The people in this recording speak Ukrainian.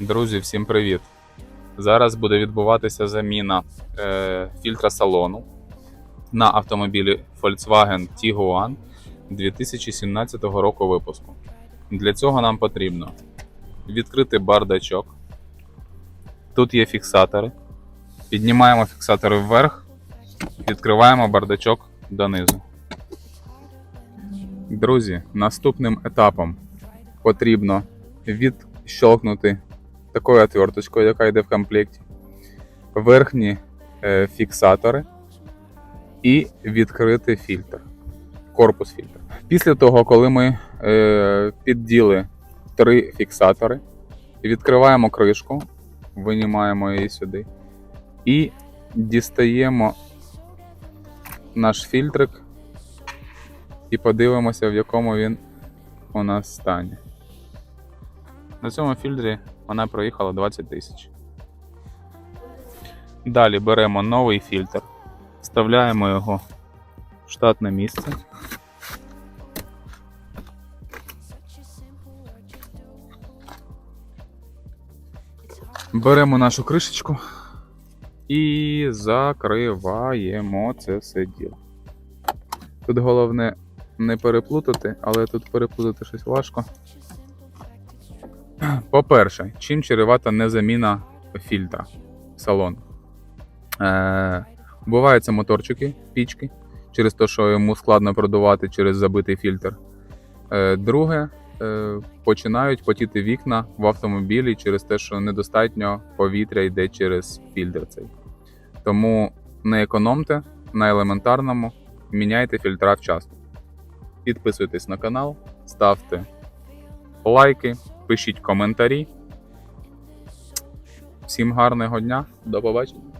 Друзі, всім привіт! Зараз буде відбуватися заміна е, фільтра салону на автомобілі Volkswagen Tiguan 2017 року випуску. Для цього нам потрібно відкрити бардачок. Тут є фіксатори. Піднімаємо фіксатори вверх, відкриваємо бардачок донизу. Друзі, наступним етапом потрібно відщолкнути такою отверточкою, яка йде в комплекті, верхні е, фіксатори і відкрити фільтр, корпус фільтра. Після того, коли ми е, підділи три фіксатори, відкриваємо кришку, винімаємо її сюди і дістаємо наш фільтрик і подивимося, в якому він у нас стані. На цьому фільтрі вона проїхала 20 тисяч. Далі беремо новий фільтр, вставляємо його в штатне місце. Беремо нашу кришечку і закриваємо це все діло. Тут головне не переплутати, але тут переплутати щось важко. По-перше, чим чревата незаміна фільтра салону? Е, бувають це моторчики, пічки, через те, що йому складно продувати через забитий фільтр. Е, друге, е, починають потіти вікна в автомобілі через те, що недостатньо повітря йде через фільтр цей. Тому не економте на елементарному, міняйте фільтра вчасно. Підписуйтесь на канал, ставте лайки, пишіть коментарі. Всім гарного дня, до побачення.